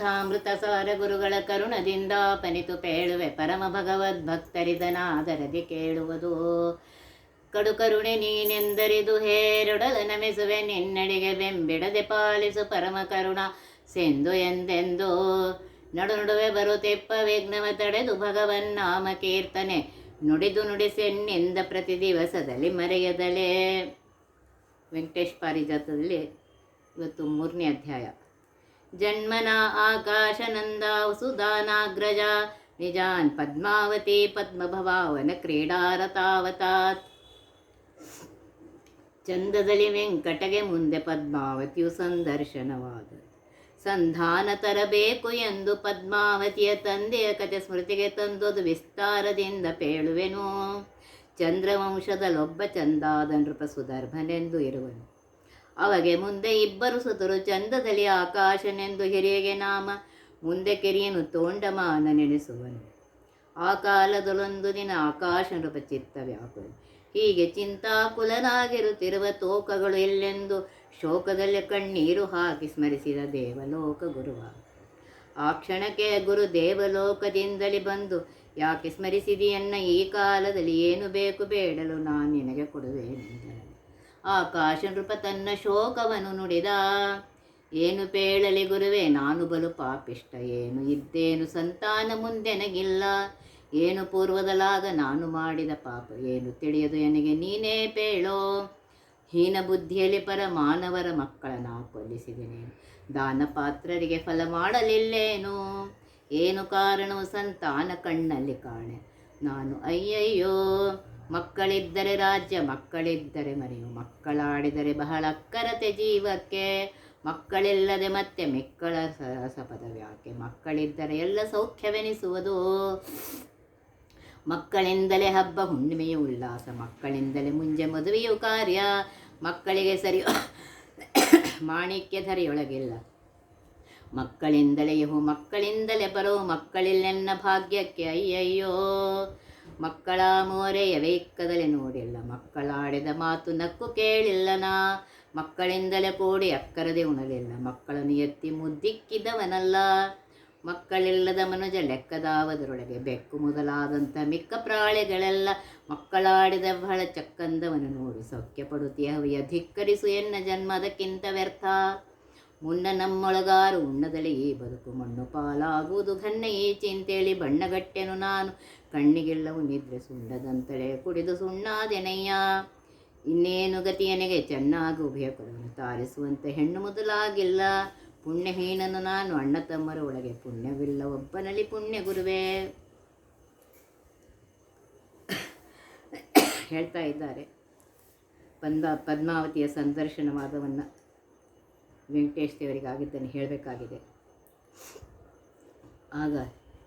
ಕಥಾಮೃತ ಸಾರ ಗುರುಗಳ ಕರುಣದಿಂದ ಪನಿತು ಪೇಳುವೆ ಪರಮ ಭಗವದ್ ಭಕ್ತರಿದನಾದರದಿ ಕೇಳುವುದು. ಕಡು ಕರುಣೆ ನೀನೆಂದರಿದು ಹೇರೊಡಲ ನಮಿಸುವೆ ನಿನ್ನಡಿಗೆ ಬೆಂಬಿಡದೆ ಪಾಲಿಸು ಪರಮ ಕರುಣ ಸೆಂದು ಎಂದೆಂದು. ನಡು ನಡುವೆ ಬರುತ್ತೆಪ್ಪ ವಿಘ್ನವ ತಡೆದು ಭಗವನ್ ನಾಮ ಕೀರ್ತನೆ ನುಡಿದು ನುಡಿಸೆನ್ನಿಂದ ಪ್ರತಿ ದಿವಸದಲ್ಲಿ ಮರೆಯದಲೇ. ವೆಂಕಟೇಶ್ ಪಾರಿಜಾತದಲ್ಲಿ ಇವತ್ತು ಮೂರನೇ ಅಧ್ಯಾಯ. ಸುಧಾನಾಗ್ರಜ ನಿಜಾನ್ ಪದ್ಮಾವತಿ ಪದ್ಮಭವಾವನ ಕ್ರೀಡಾರತಾವತಾತ್. ಚಂದದಲ್ಲಿ ವೆಂಕಟಗೆ ಮುಂದೆ ಪದ್ಮಾವತಿಯು ಸಂದರ್ಶನವಾದ. ಸಂಧಾನ ತರಬೇಕು ಎಂದು ಪದ್ಮಾವತಿಯ ತಂದೆಯ ಕತೆ ಸ್ಮೃತಿಗೆ ತಂದೊದು ವಿಸ್ತಾರದಿಂದ ಪೇಳುವೆನು. ಚಂದ್ರವಂಶದಲ್ಲೊಬ್ಬ ಚಂದಾದ ನೃಪ ಸುದರ್ಭನೆಂದು ಇರುವನು. ಅವಗೆ ಮುಂದೆ ಇಬ್ಬರು ಸುತರು ಚಂದದಲ್ಲಿ ಆಕಾಶನೆಂದು ಹಿರಿಯಗೆ ನಾಮ, ಮುಂದೆ ಕೆರಿಯನು ತೋಂಡಮಾನ ನೆನೆಸುವನು. ಆ ಕಾಲದಲ್ಲೊಂದು ದಿನ ಆಕಾಶ ನೃಪ ವ್ಯಾಕುಲ ಹೀಗೆ ಚಿಂತಾಕುಲನಾಗಿರುತ್ತಿರುವ ತೋಕಗಳು ಎಲ್ಲೆಂದು ಶೋಕದಲ್ಲಿ ಕಣ್ಣೀರು ಹಾಕಿ ಸ್ಮರಿಸಿದ ದೇವಲೋಕ ಗುರುವ ಆ ಕ್ಷಣಕ್ಕೆ ಗುರು ದೇವಲೋಕದಿಂದಲೇ ಬಂದು, ಯಾಕೆ ಸ್ಮರಿಸಿದೆಯನ್ನ ಈ ಕಾಲದಲ್ಲಿ ಏನು ಬೇಕು ಬೇಡಲು ನಾನು ನಿನಗೆ ಕೊಡುವೆನೆಂದನು ಆಕಾಶ ನೃಪ ತನ್ನ ಶೋಕವನ್ನು ನುಡಿದ. ಏನು ಪೇಳಲಿ ಗುರುವೆ, ನಾನು ಬಲು ಪಾಪಿಷ್ಟ, ಏನು ಇದ್ದೇನು ಸಂತಾನ ಮುಂದೆನಗಿಲ್ಲ. ಏನು ಪೂರ್ವದಲಾಗ ನಾನು ಮಾಡಿದ ಪಾಪ, ಏನು ತಿಳಿಯದು ನನಗೆ ನೀನೇ ಪೇಳೋ. ಹೀನ ಬುದ್ಧಿಯಲ್ಲಿ ಪರ ಮಾನವರ ಮಕ್ಕಳನ್ನು ನಾ ಕೊಲ್ಲಿಸಿದೆನೆ. ದಾನ ಪಾತ್ರರಿಗೆ ಫಲ ಮಾಡಲಿಲ್ಲೇನು? ಏನು ಕಾರಣವು ಸಂತಾನ ಕಣ್ಣಲ್ಲಿ ಕಾಣೆ. ನಾನು ಅಯ್ಯಯ್ಯೋ ಮಕ್ಕಳಿದ್ದರೆ ರಾಜ್ಯ, ಮಕ್ಕಳಿದ್ದರೆ ಮನೆಯು. ಮಕ್ಕಳಾಡಿದರೆ ಬಹಳ ಅಕ್ಕರತೆ ಜೀವಕ್ಕೆ. ಮಕ್ಕಳಿಲ್ಲದೆ ಮತ್ತೆ ಮೆಕ್ಕಳ ಸಪದವ್ಯಾಕೆ ಮಕ್ಕಳಿದ್ದರೆ ಎಲ್ಲ ಸೌಖ್ಯವೆನಿಸುವುದು. ಮಕ್ಕಳಿಂದಲೇ ಹಬ್ಬ, ಹುಣ್ಣಿಮೆಯು ಉಲ್ಲಾಸ. ಮಕ್ಕಳಿಂದಲೇ ಮುಂಜೆ ಮದುವೆಯು ಕಾರ್ಯ. ಮಕ್ಕಳಿಗೆ ಸರಿ ಮಾಣಿಕ್ಯ ಧರೆಯೊಳಗಿಲ್ಲ ಮಕ್ಕಳಿಂದಲೇ ಯಹು, ಮಕ್ಕಳಿಂದಲೇ ಬರೋ. ಮಕ್ಕಳಿಲ್ಲೆನ್ನ ಭಾಗ್ಯಕ್ಕೆ, ಅಯ್ಯಯ್ಯೋ. ಮಕ್ಕಳ ಮೋರೆಯ ವೇಕ್ಕದಲೆ ನೋಡಿಲ್ಲ. ಮಕ್ಕಳಾಡಿದ ಮಾತು ನಕ್ಕು ಕೇಳಿಲ್ಲನಾ? ಮಕ್ಕಳಿಂದಲೇ ಕೂಡಿ ಅಕ್ಕರದೆ ಉಣಲಿಲ್ಲ. ಮಕ್ಕಳನ್ನು ಎತ್ತಿ ಮುದ್ದಿಕ್ಕಿದವನಲ್ಲ. ಮಕ್ಕಳಿಲ್ಲದ ಮನುಜ ಲೆಕ್ಕದಾವದರೊಳಗೆ ಬೆಕ್ಕು ಮೊದಲಾದಂಥ ಮಿಕ್ಕ ಪ್ರಾಳೆಗಳೆಲ್ಲ ಮಕ್ಕಳಾಡಿದ ಬಹಳ ಚಕ್ಕಂದವನು ನೋಡಿ ಸೌಖ್ಯ ಪಡುತ್ತೀಯ ಧಿಕ್ಕರಿಸು ಎನ್ನ ಜನ್ಮದಕ್ಕಿಂತ ವ್ಯರ್ಥ. ಮುನ್ನ ನಮ್ಮೊಳಗಾರು ಉಣ್ಣದಲೆ ಈ ಬದುಕು ಮಣ್ಣು ಪಾಲಾಗುವುದು ಘನ್ನ ಈ ಚಿಂತೆಯಲ್ಲಿ ಬಣ್ಣಗಟ್ಟೆನು ನಾನು. ಕಣ್ಣಿಗೆಲ್ಲವೂ ನಿದ್ರೆ ಸುಣ್ಣದಂತಳೆ ಕುಡಿದು ಸುಣ್ಣಾದೆನಯ್ಯ. ಇನ್ನೇನು ಗತಿಯನಿಗೆ ಚೆನ್ನಾಗಿ ಉಭಯ ತಾರಿಸುವಂತೆ ಹೆಣ್ಣು ಮೊದಲಾಗಿಲ್ಲ. ಪುಣ್ಯಹೀನನು ನಾನು, ಅಣ್ಣ ತಮ್ಮರ ಒಳಗೆ ಪುಣ್ಯವಿಲ್ಲ ಒಬ್ಬನಲ್ಲಿ ಪುಣ್ಯ ಗುರುವೇ. ಹೇಳ್ತಾ ಇದ್ದಾರೆ ಪದ್ಮ, ಪದ್ಮಾವತಿಯ ಸಂದರ್ಶನವಾದವನ್ನು ವೆಂಕಟೇಶ್ ದೇವರಿಗಾಗಿದ್ದನ್ನು ಹೇಳಬೇಕಾಗಿದೆ. ಆಗ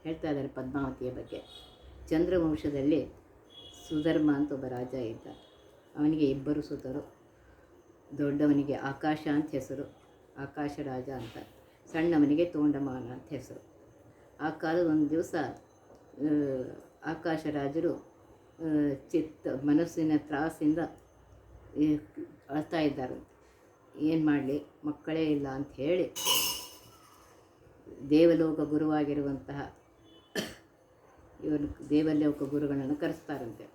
ಹೇಳ್ತಾ ಇದ್ದಾರೆ ಪದ್ಮಾವತಿಯ ಬಗ್ಗೆ. ಚಂದ್ರವಂಶದಲ್ಲಿ ಸುಧರ್ಮ ಅಂತ ಒಬ್ಬ ರಾಜ ಇದ್ದ ಅವನಿಗೆ ಇಬ್ಬರು ಸುತರು. ದೊಡ್ಡವನಿಗೆ ಆಕಾಶ ಅಂತ ಹೆಸರು, ಆಕಾಶ ರಾಜ ಅಂತ. ಸಣ್ಣವನಿಗೆ ತೋಂಡಮಾನ ಅಂತ ಹೆಸರು. ಆ ಕಾಲದ ಒಂದು ದಿವಸ ಆಕಾಶ ರಾಜರು ಚಿತ್ತ, ಮನಸ್ಸಿನ ತ್ರಾಸಿಂದ ಅಳ್ತಾ ಇದ್ದಾರೆ. ಏನು ಮಾಡಲಿ? ಮಕ್ಕಳೇ ಇಲ್ಲ ಅಂತ ಹೇಳಿ ದೇವಲೋಕ ಗುರುವಾಗಿರುವಂತಹ ಇವನು ದೇವಲೋಕ ಗುರುಗಳನ್ನು ಕರೆಸ್ತಾರಂತೆ.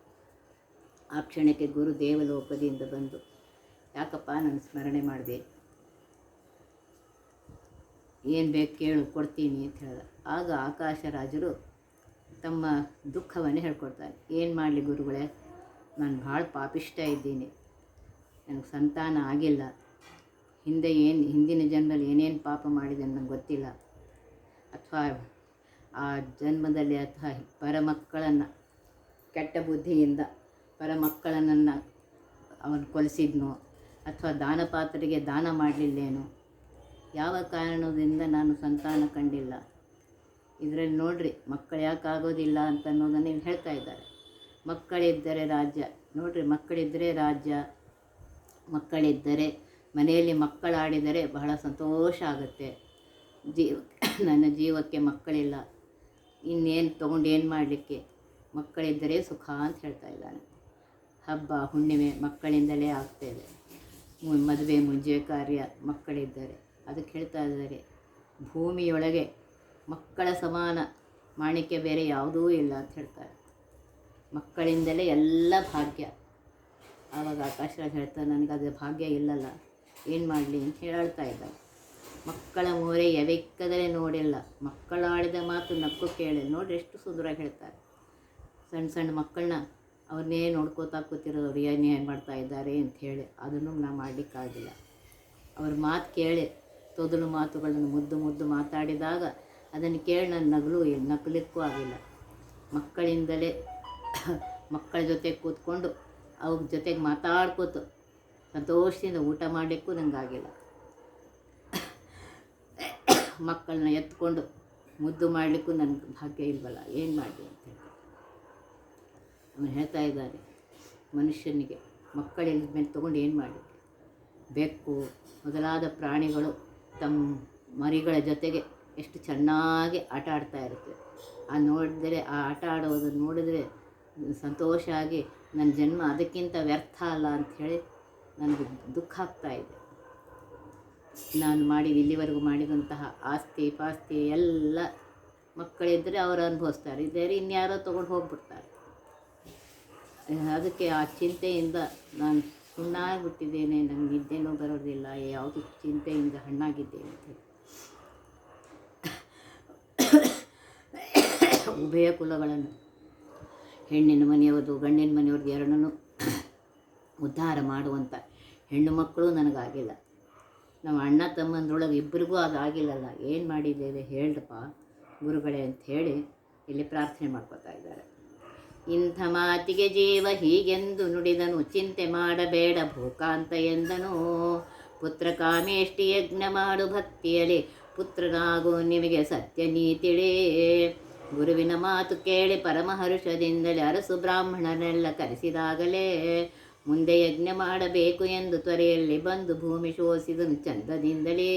ಆ ಕ್ಷಣಕ್ಕೆ ಗುರು ದೇವಲೋಕದಿಂದ ಬಂದು, ಯಾಕಪ್ಪ ನಾನು ಸ್ಮರಣೆ ಮಾಡಿದೆ? ಏನು ಬೇಕು ಕೇಳು, ಕೊಡ್ತೀನಿ ಅಂತ ಹೇಳಿದ. ಆಗ ಆಕಾಶ ರಾಜರು ತಮ್ಮ ದುಃಖವನ್ನು ಹೇಳ್ಕೊಡ್ತಾರೆ. ಏನು ಮಾಡಲಿ ಗುರುಗಳೇ, ನಾನು ಭಾಳ ಪಾಪಿಷ್ಟ ಇದ್ದೀನಿ. ನನಗೆ ಸಂತಾನ ಆಗಿಲ್ಲ. ಹಿಂದೆ ಏನು, ಹಿಂದಿನ ಜನ್ಮದಲ್ಲಿ ಏನೇನು ಪಾಪ ಮಾಡಿದೆ ನನಗೆ ಗೊತ್ತಿಲ್ಲ. ಅಥವಾ ಆ ಜನ್ಮದಲ್ಲಿ ಅಥವಾ ಪರಮಕ್ಕಳನ್ನು, ಕೆಟ್ಟ ಬುದ್ಧಿಯಿಂದ ಪರಮಕ್ಕಳನ್ನು ಅವನು ಕೊಲಿಸಿದ್ನೋ ಅಥವಾ ದಾನ ಪಾತ್ರೆಗೆ ದಾನ ಮಾಡಲಿಲ್ಲೇನೋ, ಯಾವ ಕಾರಣದಿಂದ ನಾನು ಸಂತಾನ ಕಂಡಿಲ್ಲ? ಇದರಲ್ಲಿ ನೋಡ್ರಿ, ಮಕ್ಕಳು ಯಾಕೆ ಆಗೋದಿಲ್ಲ ಅಂತ ಅನ್ನೋದನ್ನು ಇಲ್ಲಿ ಹೇಳ್ತಾ ಇದ್ದಾರೆ. ಮಕ್ಕಳಿದ್ದರೆ ರಾಜ್ಯ, ನೋಡ್ರಿ, ಮಕ್ಕಳಿದ್ದರೆ ರಾಜ್ಯ, ಮಕ್ಕಳಿದ್ದರೆ ಮನೆಯಲ್ಲಿ ಮಕ್ಕಳಾಡಿದರೆ ಬಹಳ ಸಂತೋಷ ಆಗುತ್ತೆ. ಜೀವ, ನನ್ನ ಜೀವಕ್ಕೆ ಮಕ್ಕಳಿಲ್ಲ. ಇನ್ನೇನು ತೊಗೊಂಡು ಏನು ಮಾಡಲಿಕ್ಕೆ? ಮಕ್ಕಳಿದ್ದರೆ ಸುಖ ಅಂತ ಹೇಳ್ತಾ ಇದ್ದಾನೆ. ಹಬ್ಬ, ಹುಣ್ಣಿಮೆ ಮಕ್ಕಳಿಂದಲೇ ಆಗ್ತಾಯಿದೆ ಮದುವೆ, ಮುಂಜೆ ಕಾರ್ಯ, ಮಕ್ಕಳಿದ್ದಾರೆ. ಅದಕ್ಕೆ ಹೇಳ್ತಾ ಇದ್ದಾರೆ, ಭೂಮಿಯೊಳಗೆ ಮಕ್ಕಳ ಸಮಾನ ಮಾಣಿಕ್ಯ ಬೇರೆ ಯಾವುದೂ ಇಲ್ಲ ಅಂತ ಹೇಳ್ತಾರೆ. ಮಕ್ಕಳಿಂದಲೇ ಎಲ್ಲ ಭಾಗ್ಯ. ಆವಾಗ ಆಕಾಶರಾಜ್ ಹೇಳ್ತಾರೆ ನನಗೆ ಅದು ಭಾಗ್ಯ ಇಲ್ಲಲ್ಲ, ಏನು ಮಾಡಲಿ? ಅಂತ ಹೇಳ್ತಾ ಇದ್ದಾರೆ ಮಕ್ಕಳ ಮೋರೆ ಎವೆಕ್ಕದರೆ ನೋಡಿಲ್ಲ. ಮಕ್ಕಳಾಡಿದ ಮಾತು ನಕ್ಕು ಕೇಳಿ ನೋಡ್ರಿ ಎಷ್ಟು ಸುಂದರವಾಗಿ ಹೇಳ್ತಾರೆ. ಸಣ್ಣ ಸಣ್ಣ ಮಕ್ಕಳನ್ನ ಅವ್ರನ್ನೇ ನೋಡ್ಕೋತಾ ಕೂತಿರೋದು, ಅವ್ರು ಏನೇ ಮಾಡ್ತಾ ಇದ್ದಾರೆ ಅಂತ ಹೇಳಿ. ಅದನ್ನು ನಾ ಮಾಡಲಿಕ್ಕಾಗಿಲ್ಲ. ಅವ್ರ ಮಾತು ಕೇಳಿ, ತೊದಲು ಮಾತುಗಳನ್ನು ಮುದ್ದು ಮುದ್ದು ಮಾತಾಡಿದಾಗ ಅದನ್ನು ಕೇಳಿ ನನ್ನ ನಗಲು ನಗಲಿಕ್ಕೂ ಆಗಿಲ್ಲ. ಮಕ್ಕಳಿಂದಲೇ ಮಕ್ಕಳ ಜೊತೆ ಕೂತ್ಕೊಂಡು ಅವ್ರ ಜೊತೆಗೆ ಮಾತಾಡ್ಕೋತು, ಸಂತೋಷದಿಂದ ಊಟ ಮಾಡಲಿಕ್ಕೂ ನನಗಾಗಿಲ್ಲ ಮಕ್ಕಳನ್ನ ಎತ್ಕೊಂಡು ಮುದ್ದು ಮಾಡಲಿಕ್ಕೂ ನನಗೆ ಭಾಗ್ಯ ಇಲ್ವಲ್ಲ, ಏನು ಮಾಡಲಿ ಅಂತ ಅವನು ಹೇಳ್ತಾ ಇದ್ದಾರೆ ಮನುಷ್ಯನಿಗೆ ಮಕ್ಕಳಿಲ್ಲ ಮೇಲೆ ತೊಗೊಂಡು ಏನು ಮಾಡಿ ಬೆಕ್ಕು, ಮೊದಲಾದ ಪ್ರಾಣಿಗಳು ತಮ್ಮ ಮರಿಗಳ ಜೊತೆಗೆ ಎಷ್ಟು ಚೆನ್ನಾಗಿ ಆಟ ಆಡ್ತಾ ಇರುತ್ತೆ. ಆ ನೋಡಿದರೆ, ಆ ಆಟ ಆಡೋದನ್ನು ನೋಡಿದರೆ ಸಂತೋಷ ಆಗಿ ನನ್ನ ಜನ್ಮ ಅದಕ್ಕಿಂತ ವ್ಯರ್ಥ ಅಲ್ಲ ಅಂಥೇಳಿ ನನಗೆ ದುಃಖ ಇದೆ. ನಾನು ಮಾಡಿದ, ಇಲ್ಲಿವರೆಗೂ ಮಾಡಿದಂತಹ ಆಸ್ತಿ, ಪಾಸ್ತಿ ಎಲ್ಲ ಮಕ್ಕಳಿದ್ದರೆ ಅವರು ಅನುಭವಿಸ್ತಾರೆ. ಇದ್ದರೆ ಇನ್ಯಾರೋ ತೊಗೊಂಡು ಹೋಗ್ಬಿಡ್ತಾರೆ. ಅದಕ್ಕೆ ಆ ಚಿಂತೆಯಿಂದ ನಾನು ಸುಣ್ಣಾಗ್ಬಿಟ್ಟಿದ್ದೇನೆ. ನನಗೆ ನಿದ್ದೆನೂ ಬರೋದಿಲ್ಲ. ಯಾವುದು ಚಿಂತೆಯಿಂದ ಹಣ್ಣಾಗಿದ್ದೇನೆ ಅಂತ ಉಭಯ ಕುಲಗಳನ್ನು, ಹೆಣ್ಣಿನ ಮನೆಯವ್ರದ್ದು, ಗಂಡಿನ ಮನೆಯವ್ರದ್ದು ಎರಡನ್ನೂ ಉದ್ಧಾರ ಮಾಡುವಂಥ ಹೆಣ್ಣು ಮಕ್ಕಳು ನನಗಾಗಿಲ್ಲ. ನಮ್ಮ ಅಣ್ಣ ತಮ್ಮಂದ್ರೊಳಗೆ ಇಬ್ಬರಿಗೂ ಅದಾಗಿಲ್ಲಲ್ಲ ಏನು ಮಾಡಿದ್ದೇವೆ ಹೇಳ್ರಪ್ಪ ಗುರುಗಳೇ ಅಂತ ಹೇಳಿ ಇಲ್ಲಿ ಪ್ರಾರ್ಥನೆ ಮಾಡ್ಕೋತಾ ಇದ್ದಾರೆ. ಇಂಥ ಮಾತಿಗೆ ಜೀವ ಹೀಗೆಂದು ನುಡಿದನು, ಚಿಂತೆ ಮಾಡಬೇಡ ಭೂಕಾಂತ ಎಂದನು. ಪುತ್ರ ಕಾಮೇಷ್ಟಿ ಯಜ್ಞ ಮಾಡು ಭಕ್ತಿಯಲಿ, ಪುತ್ರನಾಗು ನಿಮಗೆ ಸತ್ಯ ನೀತಿಳೇ. ಗುರುವಿನ ಮಾತು ಕೇಳಿ ಪರಮಹರ್ಷದಿಂದಲೇ ಅರಸು ಬ್ರಾಹ್ಮಣರೆಲ್ಲ ಕರೆಸಿದಾಗಲೇ ಮುಂದೆ ಯಜ್ಞ ಮಾಡಬೇಕು ಎಂದು ತ್ವರೆಯಲ್ಲಿ ಬಂದು ಭೂಮಿ ಶೋಸಿದನು ಚಂದದಿಂದಲೇ.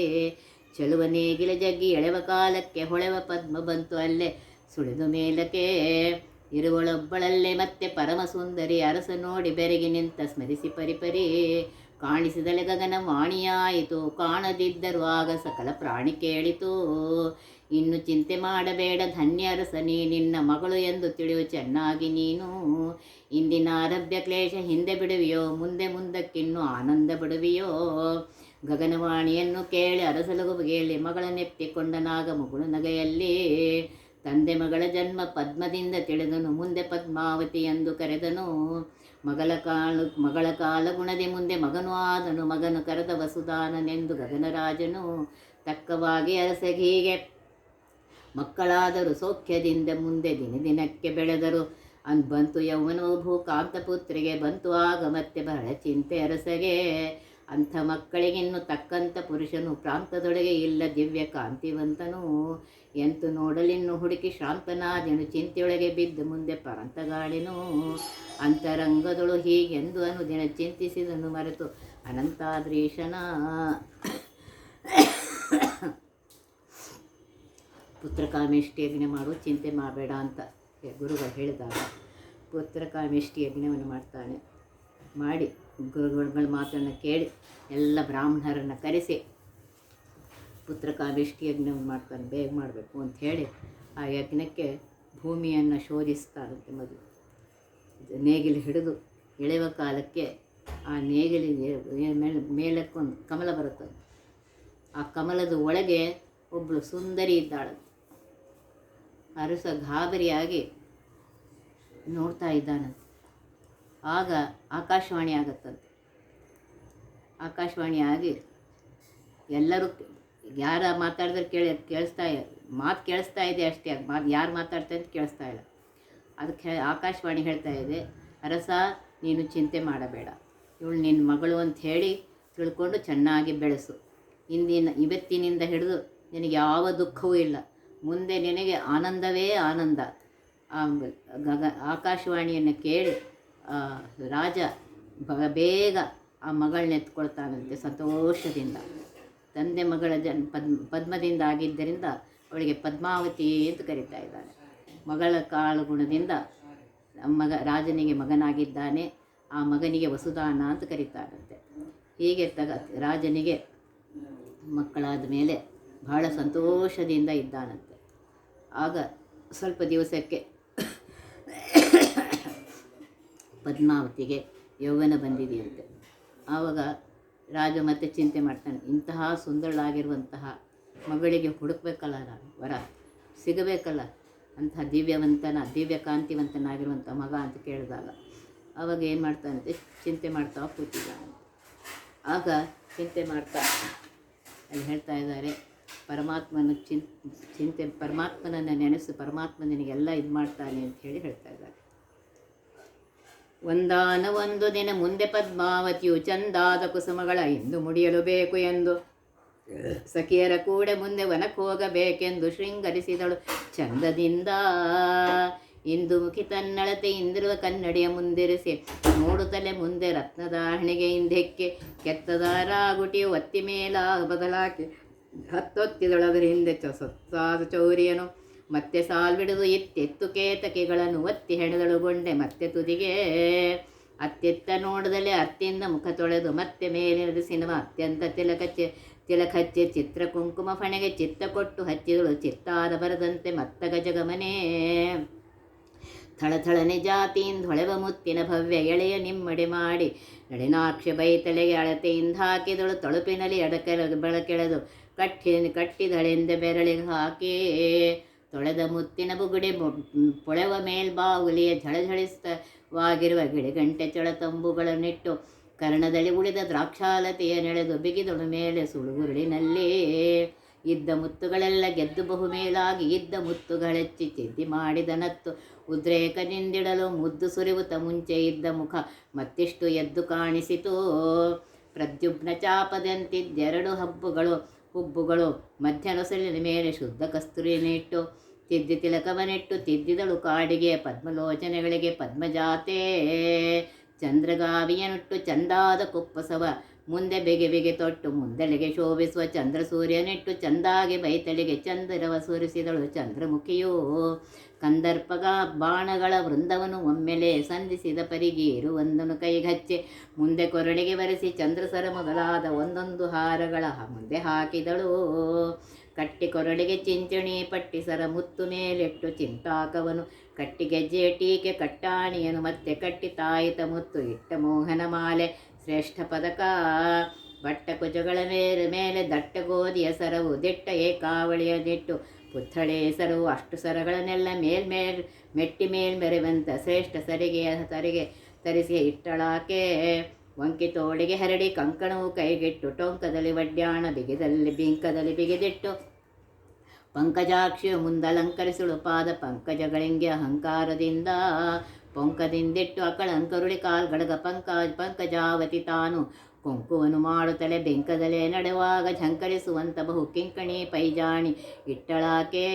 ಚೆಲುವ ನೇಗಿಲ ಜಗ್ಗಿ ಎಳೆವ ಕಾಲಕ್ಕೆ ಹೊಳೆವ ಪದ್ಮ ಬಂತು ಅಲ್ಲೇ ಸುಳಿದು ಮೇಲಕ್ಕೆ. ಇರುವಳೊಬ್ಬಳಲ್ಲೇ ಮತ್ತೆ ಪರಮ ಸುಂದರಿ ಅರಸ ನೋಡಿ ಬೆರಗಿ ನಿಂತ ಸ್ಮರಿಸಿ ಪರಿಪರಿ. ಕಾಣಿಸಿದಳೆ ಗಗನ ವಾಣಿಯಾಯಿತು ಕಾಣದಿದ್ದರು ಆಗ ಸಕಲ ಪ್ರಾಣಿ ಕೇಳಿತು. ಇನ್ನು ಚಿಂತೆ ಮಾಡಬೇಡ ಧನ್ಯ ಅರಸನೇ ನಿನ್ನ ಮಗಳು ಎಂದು ತಿಳಿಯು ಚೆನ್ನಾಗಿ ನೀನು. ಇಂದಿನ ಆರಭ್ಯ ಕ್ಲೇಶ ಹಿಂದೆ ಬಿಡುವಿಯೋ, ಮುಂದೆ ಮುಂದಕ್ಕಿನ್ನು ಆನಂದ ಬಿಡುವಿಯೋ ಗಗನವಾಣಿಯನ್ನು ಕೇಳಿ ಅರಸಲಗು ಬಗೆಯಲ್ಲಿ ಮಗಳನ್ನೆಪ್ಪಿಕೊಂಡ ನಾಗ ಮಗಳು ನಗೆಯಲ್ಲಿ, ತಂದೆ ಮಗಳ ಜನ್ಮ ಪದ್ಮದಿಂದ ತಿಳಿದನು, ಮುಂದೆ ಪದ್ಮಾವತಿ ಎಂದು ಕರೆದನು. ಮಗಳ ಕಾಲು, ಮಗಳ ಕಾಲ ಗುಣದೆ ಮುಂದೆ ಮಗನು ಆದನು, ಮಗನು ಕರೆದ ವಸುದಾನನೆಂದು ಗಗನರಾಜನು ತಕ್ಕವಾಗಿ ಅರಸಗೀಗೆ ಮಕ್ಕಳಾದರು ಸೌಖ್ಯದಿಂದ ಮುಂದೆ ದಿನ ದಿನಕ್ಕೆ ಬೆಳೆದರು. ಅಂದ್ ಬಂತು ಯೌವನವು ಭೂಕಾಂತ ಪುತ್ರಿಗೆ ಬಂತು ಆಗ ಮತ್ತೆ ಬಹಳ ಚಿಂತೆ ಅರಸಗೆ. ಅಂಥ ಮಕ್ಕಳಿಗಿನ್ನು ತಕ್ಕಂಥ ಪುರುಷನು ಪ್ರಾಂತದೊಳಗೆ ಇಲ್ಲ ದಿವ್ಯ ಕಾಂತಿವಂತನು ಎಂತು ನೋಡಲಿನ್ನು ಹುಡುಕಿ ಶ್ರಾಂತನಾದೆನು ಚಿಂತೆಯೊಳಗೆ ಬಿದ್ದು ಮುಂದೆ ಪರಂತಗಾಳಿನು. ಅಂತರಂಗದಳು ಹೀಗೆಂದು ಅನುದಿನ ಚಿಂತಿಸಿದನು ಮರೆತು ಅನಂತಾದ್ರೀಶನ. ಪುತ್ರ ಕಾಮೇಷ್ಟಿ ಯಜ್ಞ ಮಾಡು ಚಿಂತೆ ಮಾಡಬೇಡ ಅಂತ ಗುರುಗಳು ಹೇಳಿದಾಗ ಪುತ್ರ ಕಾಮೇಷ್ಟಿ ಯಜ್ಞವನ್ನು ಮಾಡ್ತಾನೆ. ಮಾಡಿ ಗುರುಗಳ ಮಾತನ್ನು ಕೇಳಿ ಎಲ್ಲ ಬ್ರಾಹ್ಮಣರನ್ನು ಕರೆಸಿ ಪುತ್ರ ಕಾಮೇಷ್ಟಿ ಯಜ್ಞವನ್ನು ಮಾಡ್ತಾನೆ. ಬೇಗ ಮಾಡಬೇಕು ಅಂತ ಹೇಳಿ ಆ ಯಜ್ಞಕ್ಕೆ ಭೂಮಿಯನ್ನು ಶೋಧಿಸ್ತಾನಂತೆ ಮೊದಲು ನೇಗಿಲು ಹಿಡಿದು ಎಳೆಯುವ ಕಾಲಕ್ಕೆ ಆ ನೇಗಿಲಿಗೆ ಮೇಲೆ ಮೇಲಕ್ಕೊಂದು ಕಮಲ ಬರುತ್ತದೆ ಆ ಕಮಲದ ಒಳಗೆ ಒಬ್ಬಳು ಸುಂದರಿ ಇದ್ದಾಳಂತೆ. ಅರಸ ಗಾಬರಿಯಾಗಿ ನೋಡ್ತಾ ಇದ್ದಾನಂತೆ ಆಗ ಆಕಾಶವಾಣಿ ಆಗತ್ತಂತೆ. ಆಕಾಶವಾಣಿ ಆಗಿ ಎಲ್ಲರೂ ಯಾರ ಮಾತಾಡಿದ್ರೆ ಕೇಳಿ, ಕೇಳಿಸ್ತಾ ಮಾತು ಕೇಳಿಸ್ತಾ ಇದೆ ಅಷ್ಟೇ ಮಾತು ಯಾರು ಮಾತಾಡ್ತಾ ಅಂತ ಕೇಳಿಸ್ತಾ ಇಲ್ಲ. ಅದಕ್ಕೆ ಆಕಾಶವಾಣಿ ಹೇಳ್ತಾ ಇದೆ, ಅರಸ, ನೀನು ಚಿಂತೆ ಮಾಡಬೇಡ. ಇವಳು ನಿನ್ನ ಮಗಳು ಅಂತ ಹೇಳಿ ತಿಳ್ಕೊಂಡು ಚೆನ್ನಾಗಿ ಬೆಳೆಸು. ಇಂದಿನ ಇವತ್ತಿನಿಂದ ಹಿಡಿದು ನಿನಗೆ ಯಾವ ದುಃಖವೂ ಇಲ್ಲ. ಮುಂದೆ ನಿನಗೆ ಆನಂದವೇ ಆನಂದ. ಗಗ, ಆಕಾಶವಾಣಿಯನ್ನು ಕೇಳಿ ರಾಜ ಬೇಗ ಆ ಮಗಳನ್ನ ಎತ್ಕೊಳ್ತಾನಂತೆ ಸಂತೋಷದಿಂದ. ತಂದೆ ಮಗಳ ಜನ್ ಪದ್ಮ ಪದ್ಮದಿಂದ ಆಗಿದ್ದರಿಂದ ಅವಳಿಗೆ ಪದ್ಮಾವತಿ ಅಂತ ಕರೀತಾ ಇದ್ದಾನೆ. ಮಗಳ ಕಾಳು ಗುಣದಿಂದ ಮಗ, ರಾಜನಿಗೆ ಮಗನಾಗಿದ್ದಾನೆ, ಆ ಮಗನಿಗೆ ವಸುದಾನ ಅಂತ ಕರೀತಾರಂತೆ ಹೀಗೆ ತಗ, ರಾಜನಿಗೆ ಮಕ್ಕಳಾದ ಮೇಲೆ ಬಹಳ ಸಂತೋಷದಿಂದ ಇದ್ದಾನಂತೆ. ಆಗ ಸ್ವಲ್ಪ ದಿವಸಕ್ಕೆ ಪದ್ಮಾವತಿಗೆ ಯೌವನ ಬಂದಿದೆಯಂತೆ. ಆವಾಗ ರಾಜ ಮತ್ತೆ ಚಿಂತೆ ಮಾಡ್ತಾನೆ, ಇಂತಹ ಸುಂದರಳಾಗಿರುವಂತಹ ಮಗಳಿಗೆ ಹುಡುಕ್ಬೇಕಲ್ಲ ನಾನು ವರ, ಸಿಗಬೇಕಲ್ಲ ಅಂತಹ ದಿವ್ಯವಂತನ ದಿವ್ಯ ಕಾಂತಿವಂತನಾಗಿರುವಂಥ ಮಗ ಅಂತ ಕೇಳಿದಾಗ ಆವಾಗ ಏನು ಮಾಡ್ತಾನಂತೆ, ಚಿಂತೆ ಮಾಡ್ತಾ ಕೂತಿದ್ದಾನೆ ಆಗ ಚಿಂತೆ ಮಾಡ್ತಾ ಅಲ್ಲಿ ಹೇಳ್ತಾ ಇದ್ದಾರೆ ಪರಮಾತ್ಮನ ಚಿನ್, ಚಿಂತೆ, ಪರಮಾತ್ಮನನ್ನು ನೆನೆಸು ಪರಮಾತ್ಮ ನಿನಗೆಲ್ಲ ಇದು ಮಾಡ್ತಾನೆ ಅಂತ ಹೇಳಿ ಹೇಳ್ತಾ ಇದ್ದಾರೆ. ಒಂದಾನ ಒಂದು ದಿನ ಮುಂದೆ ಪದ್ಮಾವತಿಯು ಚಂದಾದ ಕುಸುಮಗಳ ಇಂದು ಮುಡಿಯಲು ಬೇಕು ಎಂದು. ಸಖಿಯರ ಕೂಡ ಮುಂದೆ ಒನಕ್ಕೆ ಹೋಗಬೇಕೆಂದು ಶೃಂಗರಿಸಿದಳು. ಚಂದದಿಂದ ಇಂದು ಮುಖಿ ತನ್ನಳತೆ ಇಂದಿರುವ ಕನ್ನಡಿಯ ಮುಂದಿರಿಸಿ, ನೋಡುತ್ತಲೇ ಮುಂದೆ ರತ್ನದ ಹಣೆಗೆ ಹಿಂದೆಕ್ಕೆ ಕೆತ್ತದ ರಾಗುಟಿಯು ಒತ್ತಿ ಮೇಲ ಬದಲಾಕಿ ಹತ್ತೊತ್ತಿದೊಳಗರ ಹಿಂದೆ ಚ ಸೊತ್ತಾದ ಚೌರಿಯನು, ಮತ್ತೆ ಸಾಲ್ಬಿಡುದು ಇತ್ತೆತ್ತು ಕೇತಕಿಗಳನ್ನು ಒತ್ತಿ ಹೆಣದೊಳಗೊಂಡೆ ಗೊಂಡೆ, ಮತ್ತೆ ತುದಿಗೆ ಅತ್ತೆತ್ತ ನೋಡದಲ್ಲಿ ಅತ್ತಿಂದ ಮುಖ ತೊಳೆದು, ಮತ್ತೆ ಮೇಲಿನದ ಸಿನಿಮಾ ಅತ್ಯಂತ ತಿಲಕಚ್ಚೆ ತಿಲಕಚ್ಚೆ ಚಿತ್ರ ಕುಂಕುಮ ಫಣೆಗೆ ಚಿತ್ತ ಕೊಟ್ಟು ಹಚ್ಚಿದಳು, ಚಿತ್ತಾದ ಬರದಂತೆ ಮತ್ತ ಗಜಗಮನೆ ಥಳಥಳನೆ ಜಾತಿಯಿಂದ ಹೊಳೆವ ಮುತ್ತಿನ ಭವ್ಯ ಎಳೆಯ ನಿಮ್ಮಡಿ ಮಾಡಿ, ನಡಿನಾಕ್ಷ ಬೈತಲೆಗೆ ಅಳತೆಯಿಂದ ಹಾಕಿದಳು, ತಳುಪಿನಲ್ಲಿ ಎಡಕೆಳ ಬೆಳಕೆಳೆದು ಕಟ್ಟಿ ಕಟ್ಟಿದಳೆಂದ ಬೆರಳಿಗೆ ಹಾಕಿ. ತೊಳೆದ ಮುತ್ತಿನ ಬುಗುಡೆ ಪೊಳೆವ ಮೇಲ್ಬಾವುಲಿಯ ಝಳಝಳಿಸ್ತವಾಗಿರುವ ಗಿಳಿಗಂಟೆ ಚಳತಂಬುಗಳನ್ನಿಟ್ಟು ಕರ್ಣದಲ್ಲಿ ಉಳಿದ ದ್ರಾಕ್ಷಾಲತೆಯ ನೆಳೆದು ಬಿಗಿದಳು ಮೇಲೆ ಸುಳುಗುರುಳಿನಲ್ಲಿ. ಇದ್ದ ಮುತ್ತುಗಳೆಲ್ಲ ಗೆದ್ದು ಬಹು ಮೇಲಾಗಿ ಇದ್ದ ಮುತ್ತುಗಳೆಚ್ಚಿ ಚಿದ್ದಿ ಮಾಡಿದ ನತ್ತು ಉದ್ರೇಕದಿಂದಿಡಲು ಮುದ್ದು ಸುರಿವುತ ಮುಂಚೆ ಇದ್ದ ಮುಖ ಮತ್ತಿಷ್ಟು ಎದ್ದು ಕಾಣಿಸಿತು. ಪ್ರದ್ಯುಮ್ನ ಚಾಪದಂತಿದ್ದೆರಡು ಹಬ್ಬುಗಳು ಹುಬ್ಬುಗಳು ಮಧ್ಯನೊಸಲಿನ ಮೇಲೆ ಶುದ್ಧ ಕಸ್ತೂರಿನಿಟ್ಟು ತಿದ್ದಿ ತಿಲಕವನಿಟ್ಟು ತಿದ್ದಿದಳು ಕಾಡಿಗೆ ಪದ್ಮಲೋಚನೆಗಳಿಗೆ ಪದ್ಮಜಾತೆ. ಚಂದ್ರಗಾವಿಯನುಟ್ಟು ಚಂದಾದ ಕುಪ್ಪಸವ. ಮುಂದೆ ಬೆಗೆ ಬೆಗೆ ತೊಟ್ಟು ಮುಂದೆಲೆಗೆ ಶೋಭಿಸುವ ಚಂದ್ರ ಸೂರ್ಯನಿಟ್ಟು, ಚಂದಾಗಿ ಬೈತಳಿಗೆ ಚಂದ್ರವ ಸುರಿಸಿದಳು ಚಂದ್ರಮುಖಿಯೋ. ಕಂದರ್ಪಗ ಬಾಣಗಳ ವೃಂದವನು ಒಮ್ಮೆಲೆ ಸಂಧಿಸಿದ ಪರಿಗೀರು ಒಂದನು ಕೈಗಚ್ಚೆ, ಮುಂದೆ ಕೊರಳಿಗೆ ಬರೆಸಿ ಚಂದ್ರಸರ ಮೊದಲಾದ ಒಂದೊಂದು ಹಾರಗಳ ಮುಂದೆ ಹಾಕಿದಳು. ಕಟ್ಟಿ ಕೊರಳಿಗೆ ಚಿಂಚಣಿ ಪಟ್ಟಿಸರ ಮುತ್ತು ಮೇಲೆಟ್ಟು ಚಿಂತಾಕವನು ಕಟ್ಟಿಗೆ ಟೀಕೆ ಕಟ್ಟಾಣಿಯನು ಮತ್ತೆ ಕಟ್ಟಿ ತಾಯಿತ ಮುತ್ತು ಇಟ್ಟ ಮೋಹನ ಮಾಲೆ ಶ್ರೇಷ್ಠ ಪದಕ. ಬಟ್ಟ ಕುಜಗಳ ಮೇಲೆ ಮೇಲೆ ದಟ್ಟ ಗೋಧಿಯ ಸರವು, ದಿಟ್ಟ ಏಕಾವಳಿಯ ದಿಟ್ಟು. ಪುತ್ಥಳೆ ಸರವು, ಅಷ್ಟು ಸರಗಳನ್ನೆಲ್ಲ ಮೇಲ್ಮೇಲ್ ಮೆಟ್ಟಿ ಮೇಲ್ಮೆರೆವಂತ ಶ್ರೇಷ್ಠ ಸರಿಗೆಯ ಸರಿಗೆ ತರಿಸಿ ಇಟ್ಟಳಾಕೆ. ವಂಕಿ ತೋಳಿಗೆ ಹರಡಿ ಕಂಕಣವು ಕೈಗಿಟ್ಟು, ಟೊಂಕದಲ್ಲಿ ವಡ್ಯಾಣ, ಬಿಗಿದಲ್ಲಿ ಬಿಂಕದಲ್ಲಿ ಬಿಗಿದಿಟ್ಟು. ಪಂಕಜಾಕ್ಷಿಯು ಮುಂದಲಂಕರಿಸಳು ಪಾದ, ಪಂಕಜಗಳಿಂಗೆ ಅಹಂಕಾರದಿಂದ ಪೊಂಕದಿಂದಿಟ್ಟು ಅಕಳಂಕರುಳಿ ಕಾಲ್ಗಡಗ ಪಂಕ ಪಂಕಜಾವತಿ ತಾನು. ಕೊಂಕುವನು ಮಾಡುತ್ತಲೆ ಬೆಂಕದಲೆ ನಡೆವಾಗ ಝಂಕರಿಸುವಂತ ಬಹು ಕಿಂಕಣಿ ಪೈಜಾಣಿ. ಇಟ್ಟಳಾಕೆ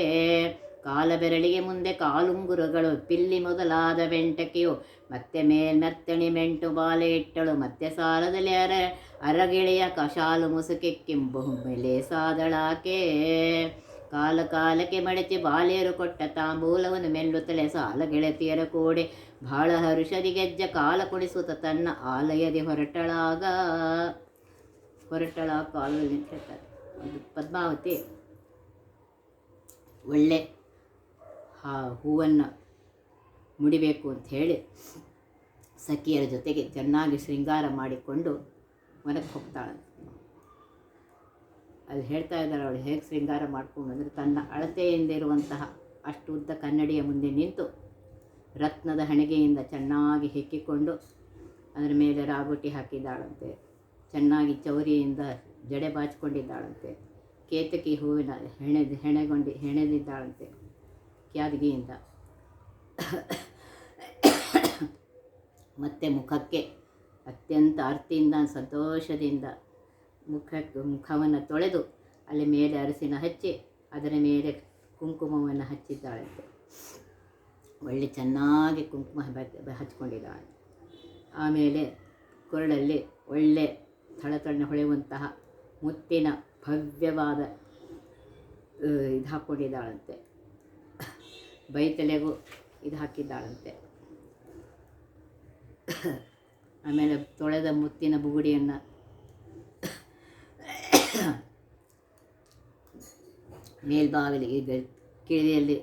ಕಾಲ ಬೆರಳಿಗೆ ಮುಂದೆ ಕಾಲುಂಗುರಗಳು ಪಿಲ್ಲಿ ಮೊದಲಾದ ವೆಂಟಕೆಯು ಮತ್ತೆ ಮೇಲ್ನತ್ತಣಿ ಮೆಂಟು ಬಾಲೆ ಇಟ್ಟಳು, ಮತ್ತೆ ಸಾಲದಲ್ಲಿ ಅರ, ಅರಗಿಳಿಯ ಕಶಾಲು ಕಿಂಬು ಮೇಲೆ ಸಾದಳಾಕೆ ಕಾಲ ಕಾಲಕ್ಕೆ ಮಡಚಿ ಬಾಲಿಯರು ಕೊಟ್ಟ ತಾಂಬೂಲವನ್ನು ಮೆಲ್ಲುತ್ತಲೇ ಸಾಲ ಗೆಳತಿಯರ ಕೂಡೆ. ಬಹಳ ಹರುಷದಿ ಗೆಜ್ಜ ಕಾಲ ಕುಡಿಸುತ್ತ ತನ್ನ ಆಲಯದಿ ಹೊರಟಳಾಗ. ಹೊರಟಳ ಕಾಲದಲ್ಲಿ ಒಂದು ಪದ್ಮಾವತಿ. ಒಳ್ಳೆ ಆ ಹೂವನ್ನು ಮುಡಿಬೇಕು ಅಂತ ಹೇಳಿ ಸಖಿಯರ ಜೊತೆಗೆ ಚೆನ್ನಾಗಿ ಶೃಂಗಾರ ಮಾಡಿಕೊಂಡು ಮನಕ್ಕೆ ಹೋಗ್ತಾಳೆ. ಅಲ್ಲಿ ಹೇಳ್ತಾ ಇದ್ದಾರೆ, ಅವಳು ಹೇಗೆ ಶೃಂಗಾರ ಮಾಡ್ಕೊಂಡು ಅಂದರೆ ತನ್ನ ಅಳತೆಯಿಂದ ಇರುವಂತಹ ಅಷ್ಟು ಉದ್ದ ಕನ್ನಡಿಯ ಮುಂದೆ ನಿಂತು ರತ್ನದ ಹಣೆಗೆಯಿಂದ ಚೆನ್ನಾಗಿ ಹೆಕ್ಕಿಕೊಂಡು ಅದರ ಮೇಲೆ ರಾಗುಟಿ ಹಾಕಿದ್ದಾಳಂತೆ. ಚೆನ್ನಾಗಿ ಚೌರಿಯಿಂದ ಜಡೆ ಬಾಚಿಕೊಂಡಿದ್ದಾಳಂತೆ. ಕೇತಕಿ ಹೂವಿನ ಹೆಣೆ, ಹೆಣೆಗೊಂಡಿ, ಹೆಣೆದಿದ್ದಾಳಂತೆ ಕ್ಯಾದಗಿಯಿಂದ. ಮತ್ತೆ ಮುಖಕ್ಕೆ ಅತ್ಯಂತ ಆರ್ತಿಯಿಂದ, ಸಂತೋಷದಿಂದ ಮುಖಕ್ಕೆ ಮುಖವನ್ನು ತೊಳೆದು ಅಲ್ಲಿ ಮೇಲೆ ಅರಸಿನ ಹಚ್ಚಿ ಅದರ ಮೇಲೆ ಕುಂಕುಮವನ್ನು ಹಚ್ಚಿದ್ದಾಳಂತೆ ಒಳ್ಳೆ ಚೆನ್ನಾಗಿ ಕುಂಕುಮ ಹಚ್ಕೊಂಡಿದ್ದಾಳೆ. ಆಮೇಲೆ ಕೊರಳಲ್ಲಿ ಒಳ್ಳೆ ಥಳಥಳನೆ ಹೊಳೆಯುವಂತಹ ಮುತ್ತಿನ ಭವ್ಯವಾದ ಇದು ಹಾಕ್ಕೊಂಡಿದ್ದಾಳಂತೆ ಬೈತಲೆಗೂ ಇದು ಹಾಕಿದ್ದಾಳಂತೆ. ಆಮೇಲೆ ತೊಳೆದ ಮುತ್ತಿನ ಬುಗುಡಿಯನ್ನು ಮೇಲ್ಬಾವಿಲಿಗೆ ಈಗ ಕಿವಿಯಲ್ಲಿ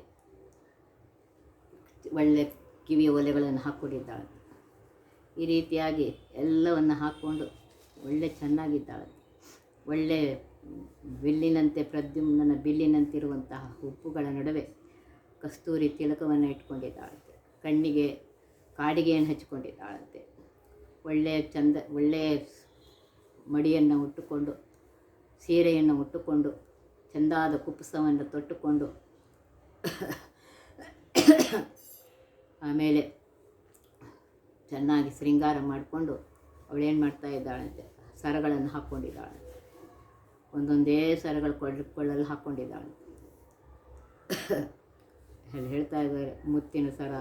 ಒಳ್ಳೆ ಕಿವಿಯ ಒಲೆಗಳನ್ನು ಹಾಕ್ಕೊಂಡಿದ್ದಾಳೆ. ಈ ರೀತಿಯಾಗಿ ಎಲ್ಲವನ್ನು ಹಾಕ್ಕೊಂಡು ಒಳ್ಳೆ ಚೆನ್ನಾಗಿದ್ದಾಳೆ. ಒಳ್ಳೆ ಬಿಲ್ಲಿನಂತೆ ಪ್ರದ್ಯುಮ್ನ ಬಿಲ್ಲಿನಂತಿರುವಂತಹ ಉಪ್ಪುಗಳ ನಡುವೆ ಕಸ್ತೂರಿ ತಿಲಕವನ್ನು ಇಟ್ಕೊಂಡಿದ್ದಾಳಂತೆ. ಕಣ್ಣಿಗೆ ಕಾಡಿಗೆಯನ್ನು ಹಚ್ಕೊಂಡಿದ್ದಾಳಂತೆ ಒಳ್ಳೆಯ ಚಂದ ಒಳ್ಳೆಯ ಮಡಿಯನ್ನು ಉಟ್ಟುಕೊಂಡು ಸೀರೆಯನ್ನು ಉಟ್ಟುಕೊಂಡು ಚೆಂದಾದ ಕುಪ್ಪಸವನ್ನು ತೊಟ್ಟುಕೊಂಡು ಆಮೇಲೆ ಚೆನ್ನಾಗಿ ಶೃಂಗಾರ ಮಾಡಿಕೊಂಡು ಅವಳೇನು ಮಾಡ್ತಾ ಇದ್ದಾಳಂತೆ? ಸರಗಳನ್ನು ಹಾಕ್ಕೊಂಡಿದ್ದಾಳಂತೆ ಒಂದೊಂದೇ ಸರಗಳು ಕೊಳ್ಳ ಕೊಳ್ಳಲು ಹಾಕ್ಕೊಂಡಿದ್ದಾಳೆ ಅಲ್ಲಿ ಹೇಳ್ತಾ ಇದ್ದಾರೆ, ಮುತ್ತಿನ ಸರ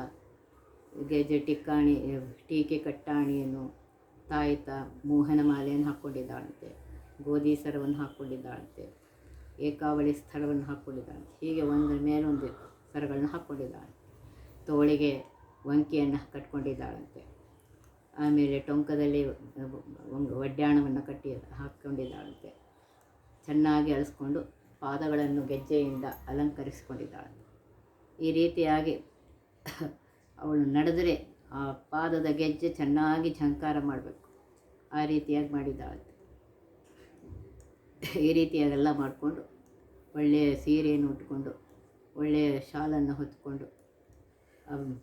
ಗೆಜ್ಜೆ ಟಿಕ್ಕಾಣಿ, ಟೀಕೆ ಕಟ್ಟಾಣಿಯನ್ನು ತಾಯಿತ ಮೋಹನ ಮಾಲೆಯನ್ನು ಹಾಕ್ಕೊಂಡಿದ್ದಾಳಂತೆ ಗೋಧಿ ಸರವನ್ನು ಹಾಕ್ಕೊಂಡಿದ್ದಾಳಂತೆ ಏಕಾವಳಿ ಸ್ಥಳವನ್ನು ಹಾಕ್ಕೊಂಡಿದ್ದಾನೆ. ಹೀಗೆ ಒಂದರ ಮೇಲೊಂದು ಸರಗಳನ್ನು ಹಾಕ್ಕೊಂಡಿದ್ದಾಳೆ. ತೋಳಿಗೆ ವಂಕಿಯನ್ನು ಕಟ್ಕೊಂಡಿದ್ದಾಳಂತೆ. ಆಮೇಲೆ ಟೊಂಕದಲ್ಲಿ ಒಂದು ಒಡ್ಯಾಣವನ್ನು ಕಟ್ಟಿ ಹಾಕ್ಕೊಂಡಿದ್ದಾಳಂತೆ. ಚೆನ್ನಾಗಿ ಅಳಿಸ್ಕೊಂಡು ಪಾದಗಳನ್ನು ಗೆಜ್ಜೆಯಿಂದ ಅಲಂಕರಿಸಿಕೊಂಡಿದ್ದಾಳಂತೆ ಈ ರೀತಿಯಾಗಿ ಅವಳು ನಡೆದರೆ ಆ ಪಾದದ ಗೆಜ್ಜೆ ಚೆನ್ನಾಗಿ ಝಂಕಾರ ಮಾಡಬೇಕು. ಆ ರೀತಿಯಾಗಿ ಮಾಡಿದ್ದಾಳಂತೆ ಈ ರೀತಿಯಾಗೆಲ್ಲ ಮಾಡಿಕೊಂಡು ಒಳ್ಳೆಯ ಸೀರೆಯನ್ನು ಉಟ್ಕೊಂಡು ಒಳ್ಳೆಯ ಶಾಲನ್ನು ಹೊತ್ಕೊಂಡು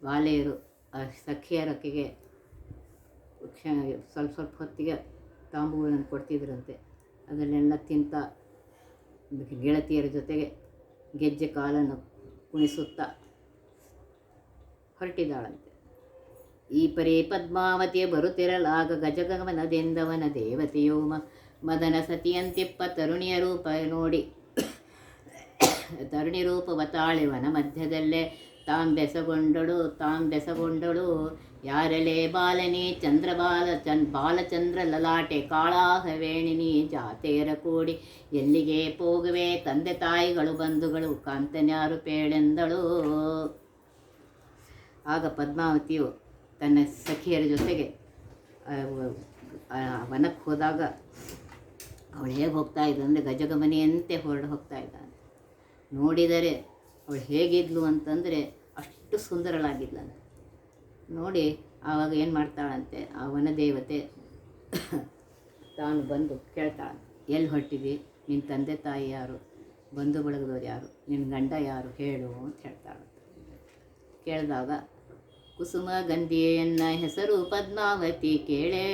ಬಾಲೆಯರು, ಆ ಸಖಿಯರಕ್ಕೆಗೆ ಕ್ಷ ಸ್ವಲ್ಪ ಸ್ವಲ್ಪ ಹೊತ್ತಿಗೆ ತಾಂಬೂಲನ್ನು ಕೊಡ್ತಿದ್ರಂತೆ. ಅದನ್ನೆಲ್ಲ ತಿಂತ ಗೆಳತಿಯರ ಜೊತೆಗೆ ಗೆಜ್ಜೆ ಕಾಲನ್ನು ಕುಣಿಸುತ್ತಾ ಹೊರಟಿದಾಳಂತೆ ಈ ಪರಿ ಪದ್ಮಾವತಿಯ ಬರುತ್ತಿರಲಾಗ ಗಜಗಮನದೆಂದವನ ದೇವತೆಯೋ ಮ ಮದನ ಸತಿಯಂತಿಪ್ಪ ತರುಣಿಯ ರೂಪ ನೋಡಿ. ತರುಣಿ ರೂಪವ ತಾಳೆವನ ಮಧ್ಯದಲ್ಲೇ ತಾಂ ಬೆಸಗೊಂಡಳು ತಾಂ ಬೆಸಗೊಂಡಳು ಯಾರಲೇ ಬಾಲನಿ ಚಂದ್ರಬಾಲ ಚಂದ್ ಬಾಲಚಂದ್ರ ಲಲಾಟೆ ಕಾಳಾಹವೇಣಿನಿ ಜಾತೆಯರ ಕೂಡಿ. ಎಲ್ಲಿಗೆ ಹೋಗುವೆ ತಂದೆ ತಾಯಿಗಳು ಬಂಧುಗಳು ಕಾಂತನ್ಯಾರು ಪೇಳೆಂದಳು. ಆಗ ಪದ್ಮಾವತಿಯು ತನ್ನ ಸಖಿಯರ ಜೊತೆಗೆ ವನಕ್ಕೆ ಹೋದಾಗ ಅವಳು ಹೇಗೆ ಹೋಗ್ತಾ ಇದ್ಳು ಅಂದರೆ ಗಜಗಮನೆಯಂತೆ ಹೊರಡು ಹೋಗ್ತಾ ಇದ್ದಾನೆ ನೋಡಿದರೆ ಅವಳು ಹೇಗಿದ್ಲು ಅಂತಂದರೆ ಅಷ್ಟು ಸುಂದರಳಾಗಿದ್ಲಂತೆ. ನೋಡಿ ಆವಾಗ ಏನು ಮಾಡ್ತಾಳಂತೆ? ಆ ವನದೇವತೆ ತಾನು ಬಂದು ಕೇಳ್ತಾಳೆ, ಎಲ್ಲಿ ಹೊರಟಿದ್ವಿ ನಿನ್ನ ತಂದೆ ತಾಯಿ ಯಾರು? ಬಂಧು ಬಳಗದವ್ರು ಯಾರು? ನಿನ್ನ ಗಂಡ ಯಾರು? ಹೇಳು, ಅಂತ ಹೇಳ್ತಾಳೆ. ಕೇಳಿದಾಗ, ಕುಸುಮ ಗಂಧಿಯನ್ನ ಹೆಸರು ಪದ್ಮಾವತಿ ಕೇಳೆ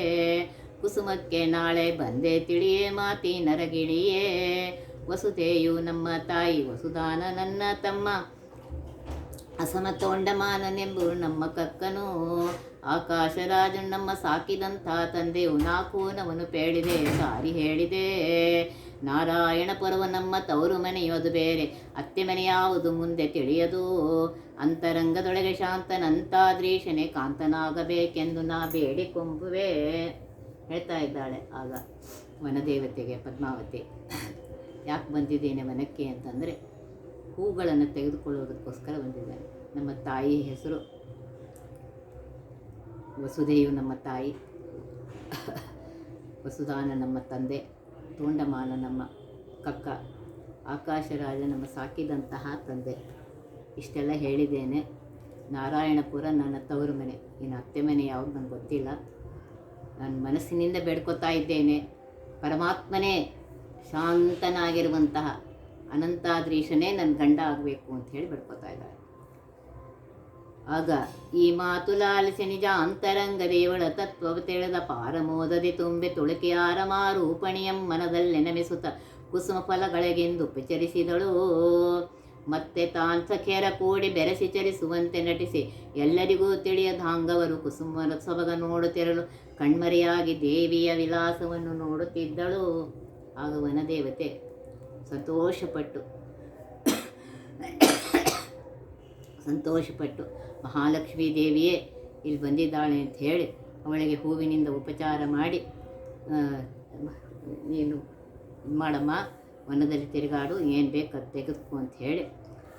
ಕುಸುಮಕ್ಕೆ ನಾಳೆ ಬಂದೆ ತಿಳಿಯೇ ಮಾತಿ ನರಗಿಳಿಯೇ ವಸುತೆಯು ನಮ್ಮ ತಾಯಿ ವಸುದಾನ ನನ್ನ ತಮ್ಮ. ಅಸಮತೋಂಡಮಾನನೆಂಬು ನಮ್ಮ ಕಕ್ಕನು. ನಮ್ಮ ಸಾಕಿದಂಥ ತಂದೆಯು ನಾಲ್ಕು ನವನು ಪೇಳಿದೆ, ಸಾರಿ ಹೇಳಿದೆ. ನಾರಾಯಣ ಪರ್ವ ನಮ್ಮ ತವರು ಮನೆಯೋದು ಬೇರೆ, ಅತ್ತೆ ಮನೆಯಾವುದು ಮುಂದೆ ತಿಳಿಯದು. ಅಂತರಂಗದೊಳಗೆ ಶಾಂತನಂತಾದ್ರೀಶನೇ ಕಾಂತನಾಗಬೇಕೆಂದು ನಾ ಬೇಡಿಕೊಂಬುವೆ. ಹೇಳ್ತಾ ಇದ್ದಾಳೆ. ಆಗ ವನದೇವತೆಗೆ ಪದ್ಮಾವತಿ, ಯಾಕೆ ಬಂದಿದ್ದೇನೆ ವನಕ್ಕೆ ಅಂತಂದರೆ ಹೂಗಳನ್ನು ತೆಗೆದುಕೊಳ್ಳುವುದಕ್ಕೋಸ್ಕರ ಬಂದಿದ್ದಾನೆ ನಮ್ಮ ತಾಯಿ ಹೆಸರು ವಸುಧೆಯು ನಮ್ಮ ತಾಯಿ. ವಸುದಾನ ನಮ್ಮ ತಂದೆ. ತೋಂಡಮಾನ ನಮ್ಮ ಕಕ್ಕ. ಆಕಾಶರಾಜ ನಮ್ಮ ಸಾಕಿದಂತಹ ತಂದೆ. ಇಷ್ಟೆಲ್ಲ ಹೇಳಿದ್ದೇನೆ. ನಾರಾಯಣಪುರ ನನ್ನ ತವರು ಮನೆ. ಇನ್ನು ಅತ್ತೆ ಮನೆ ಯಾವುದು ನನಗೆ ಗೊತ್ತಿಲ್ಲ. ನಾನು ಮನಸ್ಸಿನಿಂದ ಬೇಡ್ಕೋತಾ ಇದ್ದೇನೆ. ಪರಮಾತ್ಮನೇ ಶಾಂತನಾಗಿರುವಂತಹ ಅನಂತಾದ್ರೀಶನೇ ನನ್ನ ಗಂಡ ಆಗಬೇಕು ಅಂತ ಹೇಳಿ ಬೇಡ್ಕೋತಾ ಇದ್ದಾರೆ. ಆಗ ಈ ಮಾತು ಲಾಲಿಸಿ ನಿಜ ಅಂತರಂಗ ದೇವಳ ತತ್ವವ ತಿಳಿದ ಪಾರಮೋದದಿ ತುಂಬೆ ತುಳಕಿಯಾರ ಮಾರೂಪಣಿಯಂ ಮನದಲ್ಲಿ ನೆನಮಿಸುತ್ತ ಕುಸುಮ ಫಲಗಳಿಗೆಂದು ಉಪಚರಿಸಿದಳು. ಮತ್ತೆ ತಾನ್ ಸಖೇರ ಕೂಡಿ ಬೆರೆಸಿ ಚರಿಸುವಂತೆ ನಟಿಸಿ ಎಲ್ಲರಿಗೂ ತಿಳಿಯದಾಂಗವರು ಕುಸುಮರ ಸೊಬಗ ನೋಡುತ್ತಿರಲು ಕಣ್ಮರೆಯಾಗಿ ದೇವಿಯ ವಿಲಾಸವನ್ನು ನೋಡುತ್ತಿದ್ದಳು ಆಗ ವನದೇವತೆ ಸಂತೋಷಪಟ್ಟು ಸಂತೋಷಪಟ್ಟು, ಮಹಾಲಕ್ಷ್ಮೀ ದೇವಿಯೇ, ಇಲ್ಲಿ ಬಂದಿದ್ದಾಳೆ ಅಂತ ಹೇಳಿ ಅವಳಿಗೆ ಹೂವಿನಿಂದ ಉಪಚಾರ ಮಾಡಿ ನೀನು ಮಾಡಮ್ಮ, ವನದಲ್ಲಿ ತಿರುಗಾಡು, ಏನು ಬೇಕು ಅದು ತೆಗೆದುಕೋ ಅಂತ ಹೇಳಿ